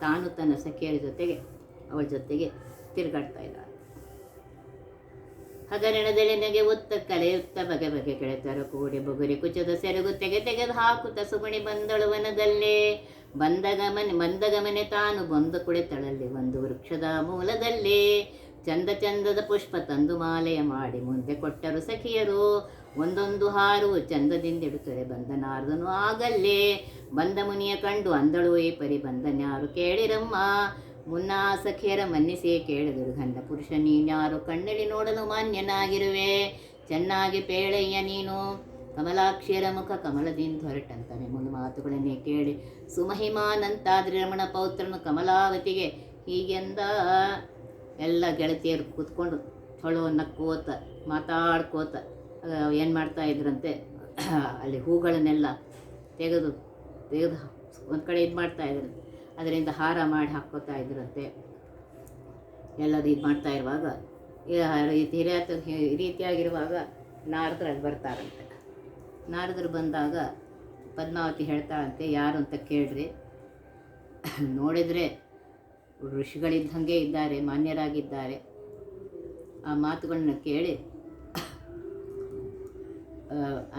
ತಾನು ತನ್ನ ಸಖಿಯರ ಜೊತೆಗೆ ಅವಳ ಜೊತೆಗೆ ತಿರುಗಾಡ್ತಾ ಇದ್ದಾಳೆ. ಹಗರಣದೆಳೆನೆಗೆ ಉತ್ತ ಕಲೆಯುತ್ತ ಬಗೆ ಬಗೆ ಕೆಳೆತರ ಕೂಡಿ ಬುಗುರಿ ಕುಚದ ಸೆರಗು ತೆಗೆ ತೆಗೆದು ಹಾಕುತ್ತ ಸುಗುಣಿ ಬಂದಳು ವನದಲ್ಲೇ. ಬಂದಗಮನೆ ಬಂದಗಮನೆ ತಾನು ಬಂದು ಕುಳಿತಳಲ್ಲಿ ಒಂದು ವೃಕ್ಷದ ಮೂಲದಲ್ಲಿ. ಚಂದ ಚಂದದ ಪುಷ್ಪ ತಂದು ಮಾಲೆಯ ಮಾಡಿ ಮುಂದೆ ಕೊಟ್ಟರು ಸಖಿಯರು. ಒಂದೊಂದು ಹಾರು ಚಂದದಿಂದಿಡುತ್ತದೆ ಬಂದ ನಾರದನು ಆಗಲ್ಲೇ. ಬಂದ ಮುನಿಯ ಕಂಡು ಅಂದಳು ಈ ಪರಿ ಬಂದನ್ಯಾರು ಕೇಳಿರಮ್ಮ. ಮುನ್ನ ಸಖಿಯರ ಮನ್ನಿಸಿಯೇ ಕೇಳಿದರು ಗಂಡ ಪುರುಷ ನೀನ್ಯಾರು ಕಣ್ಣಲ್ಲಿ ನೋಡಲು ಮಾನ್ಯನಾಗಿರುವೆ? ಚೆನ್ನಾಗಿ ಪೇಳೆಯ್ಯ ನೀನು. ಕಮಲಾಕ್ಷಿಯರ ಮುಖ ಕಮಲದಿಂದ ಹೊರಟಂತಾನೆ. ಮುನ್ನ ಮಾತುಗಳನ್ನೇ ಕೇಳಿ ಸುಮಹಿಮಾನಂತಾದ್ರಿ ರಮಣ ಪೌತ್ರನು ಕಮಲಾವತಿಗೆ, ಹೀಗೆಂದ? ಎಲ್ಲ ಗೆಳತಿಯರು ಕೂತ್ಕೊಂಡು ಥೊಳೋ ನಕ್ಕೋತ, ಮಾತಾಡ್ಕೋತ ಏನು ಮಾಡ್ತಾ ಇದ್ರಂತೆ? ಅಲ್ಲಿ ಹೂಗಳನ್ನೆಲ್ಲ ತೆಗೆದು ತೆಗೆದು ಒಂದು ಕಡೆ ಇದು ಮಾಡ್ತಾ ಇದ್ರಂತೆ ಅದರಿಂದ ಹಾರ ಮಾಡಿ ಹಾಕ್ಕೋತಾ ಇದ್ರಂತೆ. ಎಲ್ಲದು ಇದು ಮಾಡ್ತಾ ಇರುವಾಗ ಹಿರಿಯ ಈ ರೀತಿಯಾಗಿರುವಾಗ ನಾರದರು ಅಲ್ಲಿ ಬರ್ತಾರಂತೆ. ನಾರದರು ಬಂದಾಗ ಪದ್ಮಾವತಿ ಹೇಳ್ತಾಳಂತೆ, ಯಾರು ಅಂತ ಕೇಳ್ರಿ ನೋಡಿದರೆ ಋಷಿಗಳಿದ್ದಂಗೆ ಇದ್ದಾರೆ, ಮಾನ್ಯರಾಗಿದ್ದಾರೆ. ಆ ಮಾತುಗಳನ್ನ ಕೇಳಿ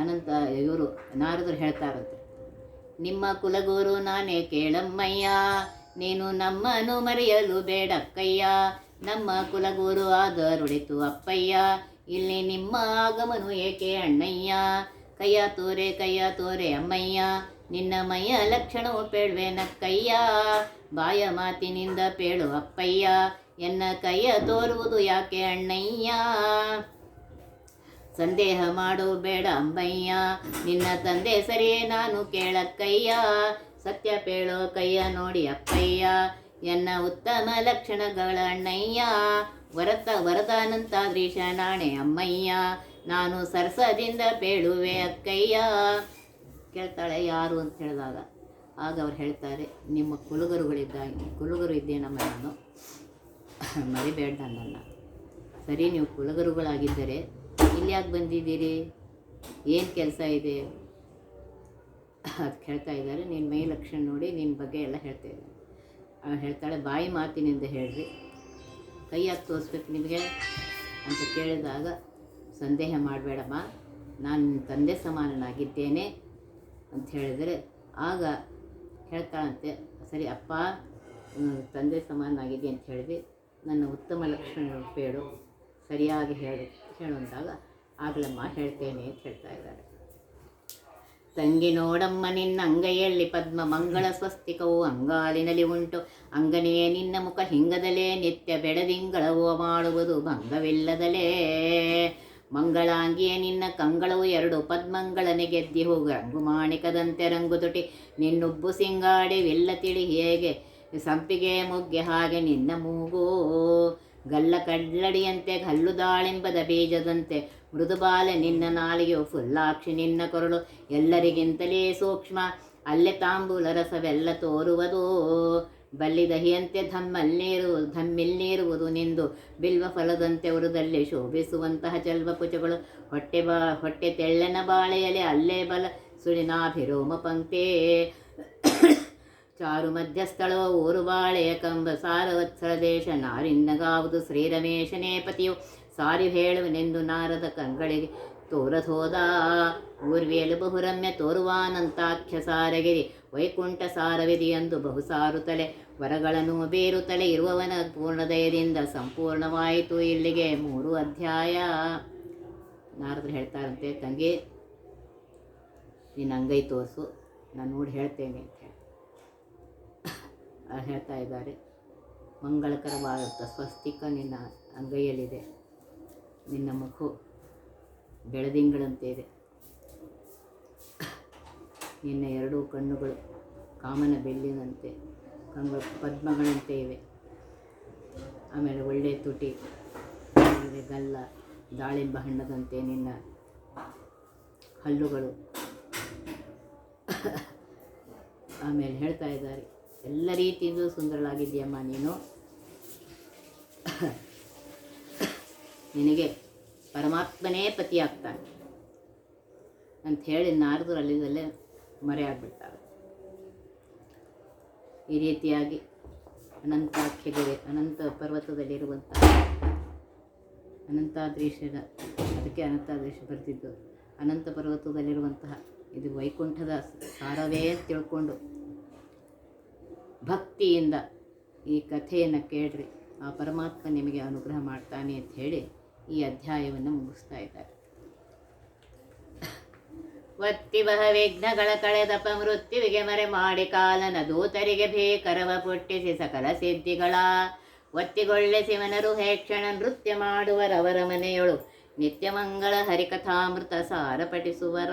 ಅನಂತ ಇವರು ನಾರದರು ಹೇಳ್ತಾರಂತೆ ನಿಮ್ಮ ಕುಲಗುರು ನಾನೇ ಕೇಳಮ್ಮಯ್ಯ. ನೀನು ನಮ್ಮನು ಮರೆಯಲು ಬೇಡಕ್ಕಯ್ಯ. ನಮ್ಮ ಕುಲಗುರು ಆದರುಳಿತು ಅಪ್ಪಯ್ಯ. ಇಲ್ಲಿ ನಿಮ್ಮ ಆಗಮನು ಏಕೆ ಅಣ್ಣಯ್ಯ? ಕಯ್ಯ ತೋರೆ ಕಯ್ಯ ತೋರೆ ಅಮ್ಮಯ್ಯ. ನಿನ್ನ ಮೈಯ ಲಕ್ಷಣವು ಪೇಳ್ವೆನಕ್ಕಯ್ಯ ಬಾಯ ಮಾತಿನಿಂದ ಪೇಳು ಅಪ್ಪಯ್ಯ. ಎನ್ನ ಕೈಯ ತೋರುವುದು ಯಾಕೆ ಅಣ್ಣಯ್ಯ? ಸಂದೇಹ ಮಾಡು ಬೇಡ ಅಂಬಯ್ಯ ನಿನ್ನ ತಂದೆ ಸರಿಯೇ ನಾನು ಕೇಳಕ್ಕಯ್ಯ. ಸತ್ಯ ಪೇಳೋ ಕಯ್ಯ ನೋಡಿ ಅಪ್ಪಯ್ಯ. ಎನ್ನ ಉತ್ತಮ ಲಕ್ಷಣಗಳ ಅಣ್ಣಯ್ಯ. ವರತ ವರದಾನಂತಾದ್ರೀಶ ನಾಣೆ ಅಮ್ಮಯ್ಯ. ನಾನು ಸರಸದಿಂದ ಪೇಳುವೆ ಅಕ್ಕಯ್ಯ. ಕೇಳ್ತಾಳೆ ಯಾರು ಅಂತ ಹೇಳಿದಾಗ ಆಗ ಅವ್ರು ಹೇಳ್ತಾರೆ, ನಿಮ್ಮ ಕುಲಗರುಗಳಿದ್ದಾಗ ಕುಲಗರು ಇದ್ದೇನಮ್ಮ ನಾನು? ಮರಿಬೇಡ ನನ್ನ ಸರಿ, ನೀವು ಕುಲಗುರುಗಳಾಗಿದ್ದರೆ ಇಲ್ಲಿ ಯಾಕೆ ಬಂದಿದ್ದೀರಿ? ಏನು ಕೆಲಸ ಇದೆ? ಅದು ಕೇಳ್ತಾ ಇದ್ದಾರೆ. ನಿನ್ನ ಮೈ ಲಕ್ಷಣ ನೋಡಿ ನಿನ್ನ ಬಗ್ಗೆ ಎಲ್ಲ ಹೇಳ್ತಾ ಇದ್ದಾರೆ. ಅವಳು ಹೇಳ್ತಾಳೆ, ಬಾಯಿ ಮಾತಿನಿಂದ ಹೇಳ್ರಿ. ಕೈ ಯಾಕೆ ತೋರಿಸ್ಬೇಕು ನಿಮಗೆ? ಅಂತ ಕೇಳಿದಾಗ, ಸಂದೇಹ ಮಾಡಬೇಡಮ್ಮ. ನಾನು ತಂದೆ ಸಮಾನನಾಗಿದ್ದೇನೆ. ಅಂತ ಹೇಳಿದರೆ, ಆಗ ಹೇಳ್ತಾಳಂತೆ, ಸರಿ ಅಪ್ಪ ತಂದೆ ಸಮಾನನಾಗಿದ್ದೆ ಅಂತ ಹೇಳಿದ್ವಿ ನನ್ನ ಉತ್ತಮ ಲಕ್ಷಣ ಬೇಡು. ಸರಿಯಾಗಿ ಹೇಳು. ಹೇಳು ಅಂದಾಗ, ಆಗಲಮ್ಮ ಹೇಳ್ತೇನೆ ಅಂತ ಹೇಳ್ತಾ ಇದ್ದಾರೆ. ತಂಗಿ ನೋಡಮ್ಮ, ನಿನ್ನ ಅಂಗೈಯಲ್ಲಿ ಪದ್ಮ ಮಂಗಳ ಸ್ವಸ್ತಿಕವು ಅಂಗಾಲಿನಲ್ಲಿ ಉಂಟು. ಅಂಗನೆಯೇ ನಿನ್ನ ಮುಖ ಹಿಂಗದಲೇ, ನಿತ್ಯ ಬೆಡದಿಂಗಳವು ಮಾಡುವುದು ಭಂಗವಿಲ್ಲದಲೇ. ಮಂಗಳಾಂಗಿಯೇ ನಿನ್ನ ಕಂಗಳವು ಎರಡು ಪದ್ಮಂಗಳನೆ ಗೆದ್ದಿ ಹೋಗು. ರಂಗು ಮಾಣಿಕದಂತೆ ರಂಗು ತುಟಿ. ನಿನ್ನುಬ್ಬು ಸಿಂಗಾಡಿವಿಲ್ಲ ತಿಳಿ ಹೇಗೆ, ಸಂಪಿಗೆ ಮುಗ್ಗೆ ಹಾಗೆ ನಿನ್ನ ಮೂಗು. ಗಲ್ಲ ಕಡ್ಲಡಿಯಂತೆ ಕಲ್ಲು ದಾಳಿಂಬದ ಬೀಜದಂತೆ ಮೃದುಬಾಲೆ ನಿನ್ನ ನಾಲಿಗೆಯು ಫುಲ್ಲಾಕ್ಷಿ ನಿನ್ನ ಕೊರಳು ಎಲ್ಲರಿಗಿಂತಲೇ ಸೂಕ್ಷ್ಮ. ಅಲ್ಲೇ ತಾಂಬೂಲ ರಸವೆಲ್ಲ ತೋರುವುದು. ಬಲ್ಲಿದಹಿಯಂತೆ ಧಮ್ಮಲ್ಲಿರು ಧಮ್ಮಿಲ್ಲಿರುವುದು ನಿಂದು. ಬಿಲ್ವ ಫಲದಂತೆ ಉರುದಲ್ಲಿ ಶೋಭಿಸುವಂತಹ ಚಲ್ವ ಕುಚಗಳು ಹೊಟ್ಟೆ ಬಾ, ಹೊಟ್ಟೆ ತೆಳ್ಳನ ಬಾಳೆಯಲ್ಲಿ ಅಲ್ಲೇ ಬಲ ಸುಳಿನಾಭಿರೋಮ ಪಂಕ್ತಿ. ಚಾರು ಮಧ್ಯಸ್ಥಳೋ ಊರು ಬಾಳೆ ಕಂಬ ಸಾರವತ್ಸರ ದೇಶ ನಾರಿನ್ನಗಾವುದು ಶ್ರೀರಮೇಶನೇ ಪತಿಯು ಸಾರಿ ಹೇಳುವನೆಂದು ನಾರದ ಕಂಗಳಿಗೆ ತೋರಸೋದ ಊರ್ವಿಯಲು ಬಹುರಮ್ಯ ತೋರುವಾನಂತಾಖ್ಯ ಸಾರಗಿರಿ. ವೈಕುಂಠ ಸಾರವಿದಿ ಎಂದು ಸಾರುತ್ತಲೆ ವರಗಳನ್ನು ಬೇರುತ್ತಲೆ ಇರುವವನ ಪೂರ್ಣದಯದಿಂದ ಸಂಪೂರ್ಣವಾಯಿತು ಇಲ್ಲಿಗೆ ಮೂರು ಅಧ್ಯಾಯ. ನಾರದ್ರು ಹೇಳ್ತಾರಂತೆ, ತಂಗಿ ನಿನ್ನ ಅಂಗೈ ತೋರಿಸು. ನಾನು ನೋಡಿ ಹೇಳ್ತೇನೆ. ಹೇಳ್ತಾ ಇದ್ದಾರೆ. ಮಂಗಳಕರವಾದ ಸ್ವಸ್ತಿಕ ನಿನ್ನ ಅಂಗೈಯಲ್ಲಿದೆ. ನಿನ್ನ ಮುಖ ಬೆಳದಿಂಗಳಂತೆ ಇದೆ ನಿನ್ನ ಎರಡೂ ಕಣ್ಣುಗಳು ಕಾಮನ ಬೆಳ್ಳಿನಂತೆ ಕಂಗಳು ಪದ್ಮಗಳಂತೆ ಇವೆ. ಆಮೇಲೆ ಒಳ್ಳೆಯ ತುಟಿ, ಆಮೇಲೆ ಗಲ್ಲ, ದಾಳಿಂಬ ಹಣ್ಣದಂತೆ ನಿನ್ನ ಹಲ್ಲುಗಳು. ಆಮೇಲೆ ಹೇಳ್ತಾ ಇದ್ದಾರೆ. ಎಲ್ಲ ರೀತಿಯಿಂದ ಸುಂದರಳಾಗಿದ್ದೀಯಮ್ಮ ನೀನು. ನಿನಗೆ ಪರಮಾತ್ಮನೇ ಪತಿಯಾಗ್ತಾನೆ ಅಂತ ಹೇಳಿ ನಾರದರು ಅಲ್ಲಿದಲ್ಲೇ ಮರೆಯಾಗ್ಬಿಡ್ತಾರೆ ಈ ರೀತಿಯಾಗಿ ಅನಂತಾಖ್ಯಗೆ ಅನಂತ ಪರ್ವತದಲ್ಲಿರುವಂಥ ಅನಂತಾದ್ರೀಶದ, ಅದಕ್ಕೆ ಅನಂತಾದ್ರೀಶ ಬರ್ತಿದ್ದು ಅನಂತ ಪರ್ವತದಲ್ಲಿರುವಂತಹ ಇದು ವೈಕುಂಠದ ಸಾರವೇ ತಿಳ್ಕೊಂಡು ಭಕ್ತಿಯಿಂದ ಈ ಕಥೆಯನ್ನು ಕೇಳ್ರಿ. ಆ ಪರಮಾತ್ಮ ನಿಮಗೆ ಅನುಗ್ರಹ ಮಾಡ್ತಾನೆ ಅಂತ ಹೇಳಿ ಈ ಅಧ್ಯಾಯವನ್ನು ಮುಗಿಸ್ತಾ ಇದ್ದಾರೆ. ವತ್ತಿವಹ ವಿಘ್ನಗಳ ಕಳೆದಪ ಮೃತ್ಯುವಿಗೆ ಮರೆ ಮಾಡಿ ಕಾಲನ ದೂತರಿಗೆ ಭೀಕರವ ಪುಟ್ಟಿಸಿ ಸಕಲ ಸಿದ್ಧಿಗಳ. ಒತ್ತಿಗೊಳ್ಳೆ ಶಿವನರು ಹೇಕ್ಷಣ ನೃತ್ಯ ಮಾಡುವರವರ ಮನೆಯೊಳು ನಿತ್ಯಮಂಗಳ ಹರಿಕಥಾಮೃತ ಸಾರ ಪಠಿಸುವರ